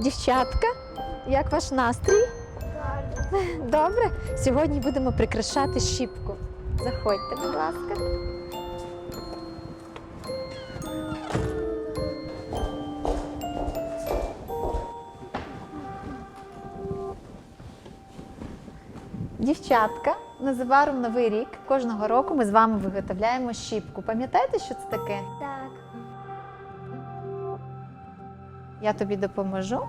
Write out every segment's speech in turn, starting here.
Дівчатка, як ваш настрій? Добре. Сьогодні будемо прикрашати щіпку. Заходьте, будь ласка. Дівчатка, незабаром новий рік. Кожного року ми з вами виготовляємо щіпку. Пам'ятаєте, що це таке? Так. Я тобі допоможу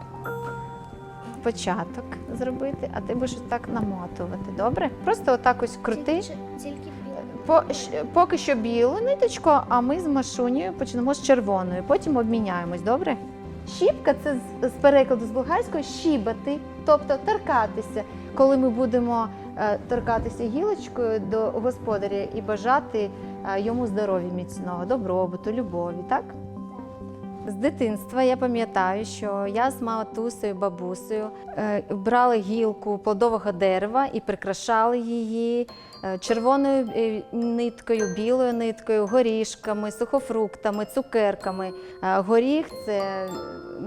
початок зробити, а ти будеш так намотувати. Добре? Просто отак ось крути. Тільки. По, поки що білу ниточку, а ми з Машунею почнемо з червоною. Потім обміняємось, добре? Щіпка це з, з перекладу з болгарської щібати, тобто торкатися. Коли ми будемо е, торкатися гілочкою до господаря і бажати е, йому здоров'я міцного, добробуту, любові, так? З дитинства я пам'ятаю, що я з матусею, бабусею е, брали гілку плодового дерева і прикрашали її е, червоною е, ниткою, білою ниткою, горішками, сухофруктами, цукерками. Горіх це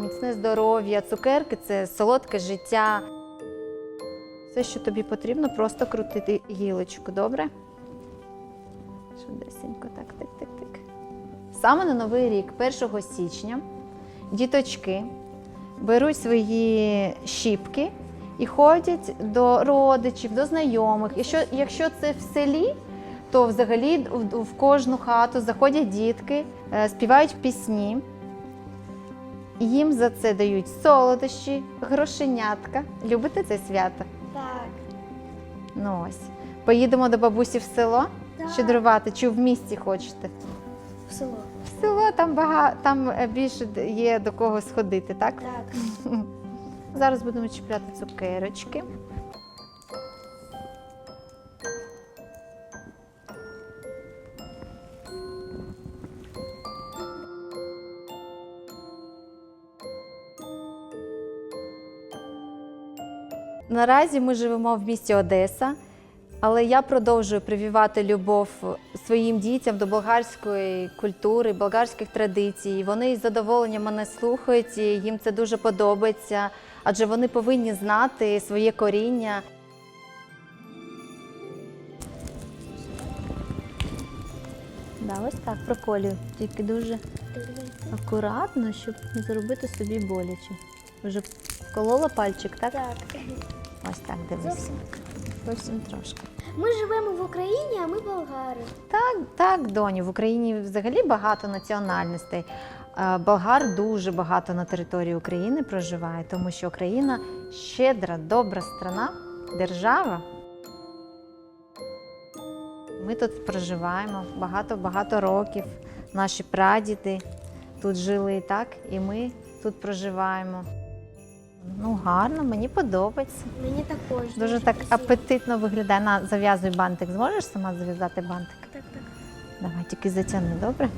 міцне здоров'я, цукерки це солодке життя. Все, що тобі потрібно, просто крутити гілочку, добре? Швидесенько, так, тик, тик, тик. Саме на Новий рік, 1 січня, діточки беруть свої щіпки і ходять до родичів, до знайомих. І що, якщо це в селі, то взагалі в, кожну хату заходять дітки, е, співають пісні. Їм за це дають солодощі, грошенятка. Любите це свято? Так. Ну ось. Поїдемо до бабусі в село Так. щедрувати, чи в місті хочете? Село. В село там багато, там е, більше є до кого сходити, так? Так. Зараз будемо чіпляти цукерочки. Наразі ми живемо в місті Одеса, але я продовжую прививати любов своїм дітям до болгарської культури, болгарських традицій. Вони із задоволенням мене слухають, і їм це дуже подобається, адже вони повинні знати своє коріння. Да, ось так проколюю, тільки дуже акуратно, щоб не зробити собі боляче. Вже вколола пальчик, так? Так. Ось так дивись. Зовсім. Зовсім трошки. Ми живемо в Україні, а ми болгари. Так, так, доню, в Україні взагалі багато національностей. Е, Болгар дуже багато на території України проживає, тому що Україна щедра, добра страна, держава. Ми тут проживаємо багато-багато років. Наші прадіди тут жили так, і ми тут проживаємо. Ну, гарно, мені подобається. Мені також. Дуже так красиво. апетитно виглядає. На, зав'язуй бантик. Зможеш сама зав'язати бантик? Так, так. Давай, тільки затягни, добре?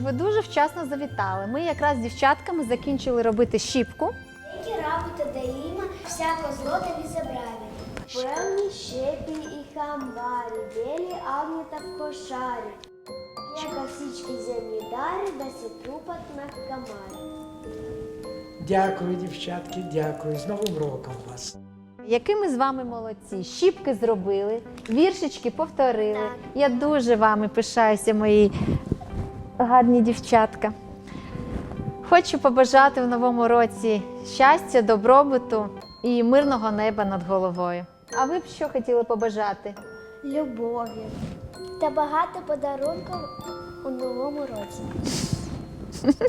Ви дуже вчасно завітали. Ми якраз з дівчатками закінчили робити щіпку. Які работа даїма, всяко злота відзабраві. Певні щепі і хамбарі, білі агнята в кошарі. Яка всічки землі дари, да сі трупат на камарі. Дякую, дівчатки, дякую. З Новим роком вас. Які ми з вами молодці, щіпки зробили, віршечки повторили. Так. Я дуже вами пишаюся, мої гарні дівчатка. Хочу побажати в новому році щастя, добробуту і мирного неба над головою. А ви б що хотіли побажати? Любові. Та багато подарунків у новому році.